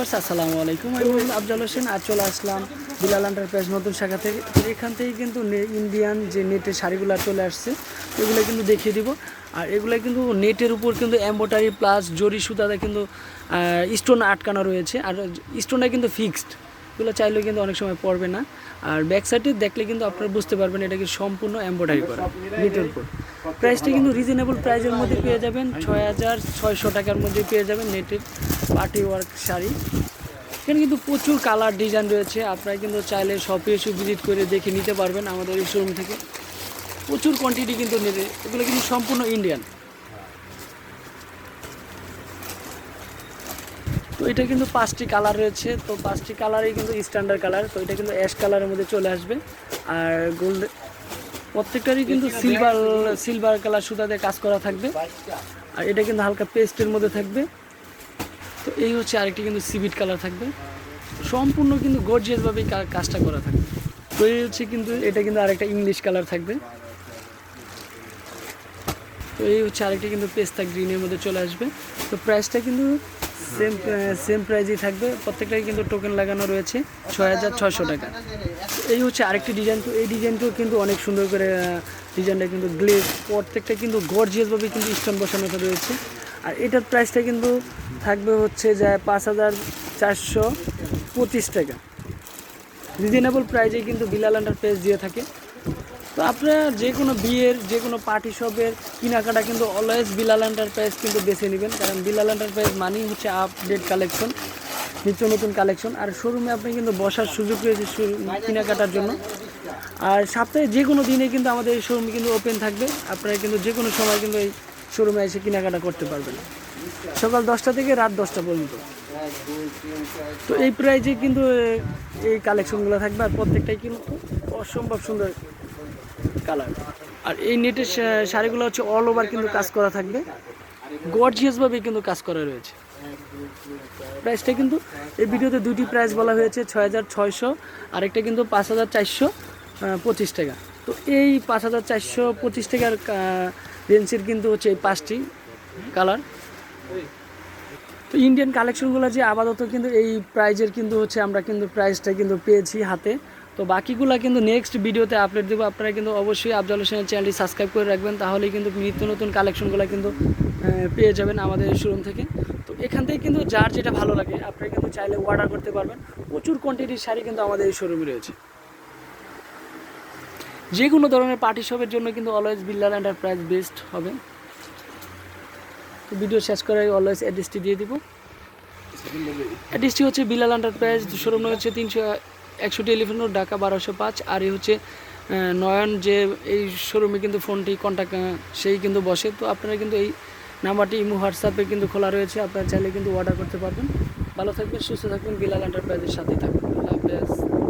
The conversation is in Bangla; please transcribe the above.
আসসালামু আলাইকুম, আমি আফজাল হোসেন। আজ চলে আসলাম বিলাল এন্টারপ্রাইজ নতুন শাখা থেকে। এখান থেকে কিন্তু ইন্ডিয়ান যে নেটের শাড়িগুলো চলে আসছে, এগুলো কিন্তু দেখিয়ে দিব। আর এগুলো কিন্তু নেটের উপর কিন্তু এম্বোটারি প্লাস জরি সুতাতে কিন্তু স্টোন আটকানো রয়েছে। আর স্টোনটা কিন্তু ফিক্সড এগুলো চাইলেও কিন্তু অনেক সময় পড়বে না। আর ব্যাক সাইডে দেখলে কিন্তু আপনারা বুঝতে পারবেন এটা কি সম্পূর্ণ এম্বোটারি করা, নেটের উপর। প্রাইসটা কিন্তু রিজনেবল প্রাইসের মধ্যে পেয়ে যাবেন। ছয় হাজার ছয়শো টাকার মধ্যে পেয়ে যাবেন নেটের পার্টি ওয়ার্ক শাড়ি। এখানে কিন্তু প্রচুর কালার ডিজাইন রয়েছে। আপনারা কিন্তু চাইলে শপে এসে ভিজিট করে দেখে নিতে পারবেন আমাদের এই শোরুম থেকে। প্রচুর কোয়ান্টিটি কিন্তু নেবে। এগুলো কিন্তু সম্পূর্ণ ইন্ডিয়ান তো এটা কিন্তু পাঁচটি কালার রয়েছে। তো পাঁচটি কালারই কিন্তু স্ট্যান্ডার্ড কালার তো এটা কিন্তু অ্যাশ কালারের মধ্যে চলে আসবে। আর গোল্ড প্রত্যেকটারই কিন্তু সিলভার সিলভার কালার সুতাতে কাজ করা থাকবে। আর এটা কিন্তু হালকা পেস্টের মধ্যে থাকবে। তো এই হচ্ছে আরেকটি কিন্তু সিভিট কালার থাকবে। সম্পূর্ণ কিন্তু গর্জিয়াসভাবেই কাজটা করা থাকবে। তো এই হচ্ছে কিন্তু, এটা কিন্তু আরেকটা ইংলিশ কালার থাকবে। তো এই হচ্ছে আরেকটি কিন্তু পেস্তা গ্রিনের মধ্যে চলে আসবে। তো প্রাইসটা কিন্তু সেম সেম প্রাইজই থাকবে। প্রত্যেকটাই কিন্তু টোকেন লাগানো রয়েছে, ছয় হাজার ছয়শো টাকা। এই হচ্ছে আরেকটি ডিজাইন তো এই ডিজাইনটাও কিন্তু অনেক সুন্দর করে ডিজাইনটা কিন্তু গ্লেজ প্রত্যেকটা কিন্তু গর্জিয়াসভাবে কিন্তু স্টোন বসানো রয়েছে। আর এটার প্রাইসটা কিন্তু থাকবে হচ্ছে যে পাঁচ হাজার চারশো পঁচিশ টাকা। রিজনেবল প্রাইজে কিন্তু বিলাল আন্ডার প্রাইস দিয়ে থাকে। তো আপনারা যে কোনো বিয়ের যে কোনো পার্টি শপের কেনাকাটা কিন্তু অলওয়েজ বিলাল এন্টারপ্রাইজ কিন্তু বেছে নেবেন। কারণ বিলাল এন্টারপ্রাইজ মানেই হচ্ছে আপডেট কালেকশন নিত্য নতুন কালেকশন আর শোরুমে আপনি কিন্তু বসার সুযোগ রয়েছে কেনাকাটার জন্য। আর সপ্তাহে যে কোনো দিনে কিন্তু আমাদের এই শোরুম কিন্তু ওপেন থাকবে। আপনারা কিন্তু যে কোনো সময় কিন্তু এই শোরুমে এসে কেনাকাটা করতে পারবেন। সকাল দশটা থেকে রাত দশটা পর্যন্ত। তো এই প্রাইজে কিন্তু এই কালেকশনগুলো থাকবে। আর প্রত্যেকটাই কিন্তু অসম্ভব সুন্দর কালার। আর এই নেটের শাড়িগুলো হচ্ছে অল ওভার কিন্তু কাজ করা থাকবে। গর্জিয়াসভাবে কিন্তু কাজ করা রয়েছে। প্রাইসটা কিন্তু, এই ভিডিওতে দুটি প্রাইস বলা হয়েছে, ছয় হাজার ছয়শো, আরেকটা কিন্তু পাঁচ হাজার চারশো পঁচিশ টাকা। তো এই পাঁচ হাজার চারশো, পঁচিশ টাকার রেঞ্জের কিন্তু হচ্ছে এই পাঁচটি কালার। তো ইন্ডিয়ান কালেকশনগুলো যে আপাতত কিন্তু এই প্রাইজের কিন্তু হচ্ছে আমরা কিন্তু প্রাইসটা কিন্তু পেয়েছি হাতে। তো বাকিগুলো কিন্তু নেক্সট ভিডিওতে আপলোড দেবো। আপনারা কিন্তু অবশ্যই আফজাল হোসেনের চ্যানেলটি সাবস্ক্রাইব করে রাখবেন তাহলেই কিন্তু নিত্য নতুন কালেকশনগুলো কিন্তু পেয়ে যাবেন আমাদের শোরুম থেকে। তো এখান থেকে কিন্তু যার যেটা ভালো লাগে আপনারা কিন্তু চাইলে অর্ডার করতে পারবেন। প্রচুর কোয়ান্টিটির শাড়ি কিন্তু আমাদের এই শোরুমে রয়েছে। যে কোনো ধরনের পার্টি শপের জন্য কিন্তু অলওয়েজ বিল্লার এন্টারপ্রাইজ বেস্ট হবে। তো ভিডিও শেষ করে অলওয়েজ অ্যাড্রেসটি দিয়ে দিব। অ্যাড্রেসটি হচ্ছে বিলাল এন্টারপ্রাইজ শোরুম হচ্ছে তিনশো একশো টেলিফোন রোড ঢাকা বারোশো পাঁচ। আর এই হচ্ছে নয়ন যে এই শোরুমে কিন্তু ফোনটি কন্ট্যাক্ট সেই কিন্তু বসে। তো আপনারা কিন্তু এই নাম্বারটি ইমো হোয়াটসঅ্যাপে কিন্তু খোলা রয়েছে। আপনারা চাইলে কিন্তু অর্ডার করতে পারবেন। ভালো থাকবেন, সুস্থ থাকবেন। বিলাল এন্টারপ্রাইজের সাথেই থাকবেন। আল্লাহ